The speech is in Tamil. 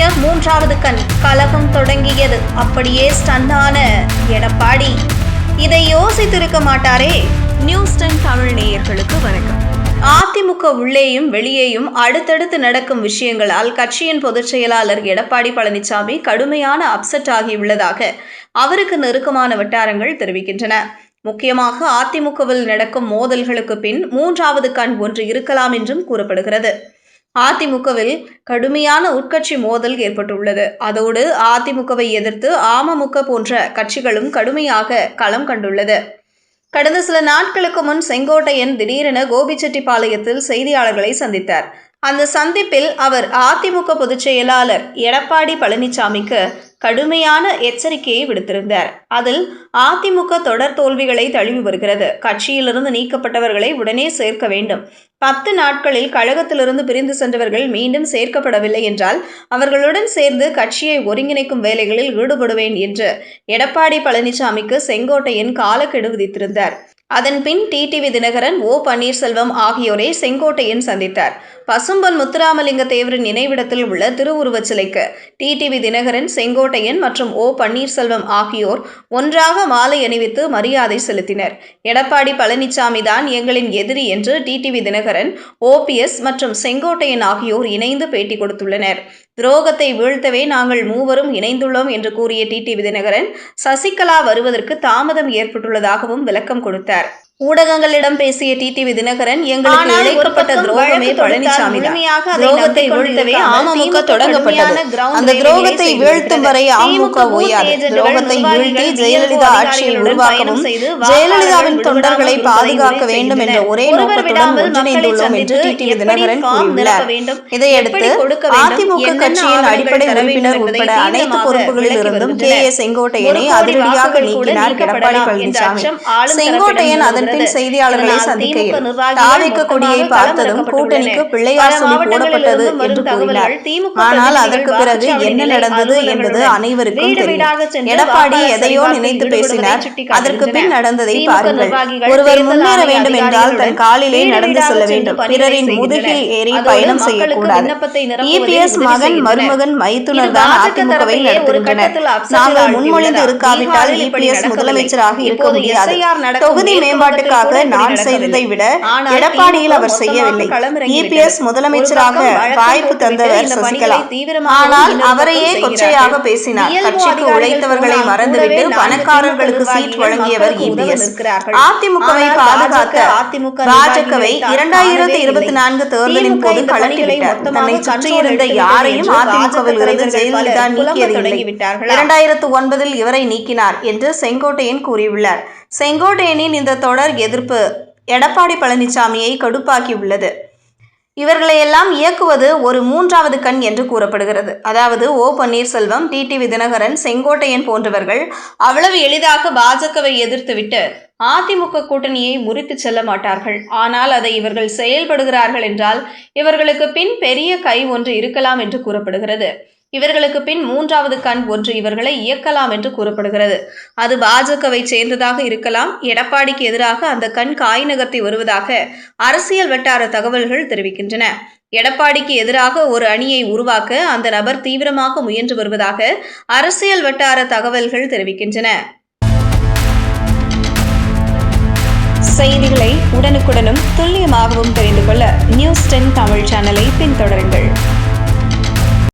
புதிய மூன்றாவது கண் கலகம் தொடங்கியது. அப்படியே ஸ்டன்னான எடப்பாடி. இதை யோசித்திருக்க மாட்டாரே. நியூஸ் டென் தமிழ் நேயர்களுக்கு வணக்கம். அதிமுக உள்ளேயும் வெளியேயும் அடுத்தடுத்து நடக்கும் விஷயங்களால் கட்சியின் பொதுச் செயலாளர் எடப்பாடி பழனிசாமி கடுமையான அப்செட் ஆகியுள்ளதாக அவருக்கு நெருக்கமான வட்டாரங்கள் தெரிவிக்கின்றன. முக்கியமாக அதிமுகவில் நடக்கும் மோதல்களுக்கு பின் மூன்றாவது கண் ஒன்று இருக்கலாம் என்றும் கூறப்படுகிறது. அதிமுகவில் கடுமையான உட்கட்சி மோதல் ஏற்பட்டுள்ளது. அதோடு அதிமுகவை எதிர்த்து அமமுக போன்ற கட்சிகளும் கடுமையாக களம் கண்டுள்ளது. கடந்த சில நாட்களுக்கு முன் செங்கோட்டையன் திடீரென கோபிச்செட்டிப்பாளையத்தில் செய்தியாளர்களை சந்தித்தார். அந்த சந்திப்பில் அவர் அதிமுக பொதுச் செயலாளர் எடப்பாடி பழனிசாமிக்கு கடுமையான எச்சரிக்கையை விடுத்திருந்தார். அதில் அதிமுக தொடர் தோல்விகளை தழுவி வருகிறது. கட்சியிலிருந்து நீக்கப்பட்டவர்களை உடனே சேர்க்க வேண்டும். பத்து நாட்களில் கழகத்திலிருந்து பிரிந்து சென்றவர்கள் மீண்டும் சேர்க்கப்படவில்லை என்றால் அவர்களுடன் சேர்ந்து கட்சியை ஒருங்கிணைக்கும் வேலைகளில் ஈடுபடுவேன் என்று எடப்பாடி பழனிசாமிக்கு செங்கோட்டையன் காலக்கெடு விதித்திருந்தார். அதன்பின் டிடிவி தினகரன் ஓ பன்னீர்செல்வம் ஆகியோரை செங்கோட்டையன் சந்தித்தார். பசும்பன் முத்துராமலிங்க தேவரின் நினைவிடத்தில் உள்ள திருவுருவச் சிலைக்கு டிடிவி தினகரன் செங்கோட்டையன் மற்றும் ஓ பன்னீர்செல்வம் ஆகியோர் ஒன்றாக மாலை அணிவித்து மரியாதை செலுத்தினர். எடப்பாடி பழனிசாமி தான் எங்களின் எதிரி என்று டிடிவி தினகரன் ஓபிஎஸ் மற்றும் செங்கோட்டையன் ஆகியோர் இணைந்து பேட்டி கொடுத்துள்ளனர். துரோகத்தை வீழ்த்தவே நாங்கள் மூவரும் இணைந்துள்ளோம் என்று கூறிய டிடிவி விதிநகரன் சசிகலா வருவதற்கு தாமதம் ஏற்பட்டுள்ளதாகவும் விளக்கம் கொடுத்தார். ஊடகங்களிடம் பேசிய டிடிவி தினகரன் எங்களுக்கு இழைக்கப்பட்ட துரோகமே பழனிசாமி துரோகத்தை வீழ்த்தவே அமமுக தொடங்கப்பட்டது. அந்த துரோகத்தை வீழ்த்தும் வரை. அமமுக ஓயாது. துரோகத்தை வீழ்த்தி ஜெயலலிதா ஆட்சியை உருவாக்கவும் ஜெயலலிதாவின் தொண்டர்களை பாதுகாக்க வேண்டும் என்ற ஒரே. நோக்கத்துடன் ஒன்றிணைந்துள்ளோம் என்று டிடிவி தினகரன் கூறியுள்ளார். இதையடுத்து அதிமுக கட்சியின் அடிப்படை உறுப்பினர் உட்பட அனைத்து பொறுப்புகளில் இருந்தும் கே ஏ. செங்கோட்டையனை அதிரடியாக நீக்கினார் எடப்பாடி பழனிசாமி செங்கோட்டையன் அதன் இருந்தது. செய்தியாளர்களை சந்திக்கையில் தாவிக்க கொடியை பார்த்ததும். கூட்டணிக்கு பிள்ளையார் சொல்லி போடப்பட்டது என்று கூறினார். ஆனால் அதற்கு பிறகு என்ன நடந்தது என்பது அனைவருக்கும் தெரியும். எடப்பாடி எதையோ நினைத்து பேசினார். அதற்கு பின் நடந்ததை பாருங்கள். ஒருவர் முன்னேற வேண்டும் என்றால் தன் காலிலே நடந்து செல்ல வேண்டும். பிறரின். முதுகில் ஏறி பயணம் செய்யக்கூடாது. இபிஎஸ் மகன். மருமகன் மைத்துனர் தான் அதிமுகவை நடத்துகின்றனர். நாங்கள்? முன்மொழிந்து இருக்காவிட்டால் இபிஎஸ். முதலமைச்சராக இருக்க முடியாது. தொகுதி மேற்கு கூட நான் செய்ததை விட எடப்பாடியில் அவர் செய்யவில்லை இபிஎஸ். முதலமைச்சராக வாய்ப்பு தந்தவர் சசிகலா ஆனால் அவரையே கொச்சையாக. பேசினார் கட்சிக்கு உழைத்தவர்களை மறந்துவிட்டு பணக்காரர்களுக்கு சீட் வழங்கியவர் இபிஎஸ். அதிமுகவை பாஜக, அதிமுக பாஜகவை இரண்டாயிரத்தி இருபத்தி. நான்கு தேர்தலின் போது இந்த கலட்டி பணிகளை விட்டார் மொத்தமாக தன்னை சுற்றியிருந்த யாரையும் அதிமுகவில் இருந்து ஜெயலலிதா நீக்கியதில்லை? இரண்டாயிரத்து ஒன்பதில் இவரை நீக்கினார் என்று செங்கோட்டையன் கூறியுள்ளார் செங்கோட்டையனின் இந்த தொடர் எதிர்ப்பு எடப்பாடி பழனிசாமியை கடுப்பாக்கியுள்ளது. இவர்களை எல்லாம் இயக்குவது ஒரு மூன்றாவது கண் என்று கூறப்படுகிறது. அதாவது ஓ பன்னீர்செல்வம் டிடிவி தினகரன் செங்கோட்டையன் போன்றவர்கள் அவ்வளவு எளிதாக பாஜகவை எதிர்த்துவிட்டு அதிமுக கூட்டணியை முறித்து செல்ல மாட்டார்கள். ஆனால் அதை இவர்கள் செயல்படுகிறார்கள் என்றால் இவர்களுக்கு பின் பெரிய கை ஒன்று இருக்கலாம் என்று கூறப்படுகிறது. இவர்களுக்கு பின் மூன்றாவது கண் ஒன்று இவர்களை இயக்கலாம் என்று கூறப்படுகிறது. அது பாஜகவை சேர்ந்ததாக இருக்கலாம் எடப்பாடிக்கு எதிராக அந்த கண் காய் நகர்த்தி வருவதாக அரசியல் வட்டார தகவல்கள் தெரிவிக்கின்றன. எடப்பாடிக்கு எதிராக ஒரு அணியை உருவாக்க அந்த நபர் தீவிரமாக முயன்று வருவதாக அரசியல் வட்டார தகவல்கள் தெரிவிக்கின்றன. செய்திகளை உடனுக்குடனும் துல்லியமாகவும் தெரிந்து கொள்ள நியூஸ் டென் தமிழ் சேனலை பின்தொடருங்கள்.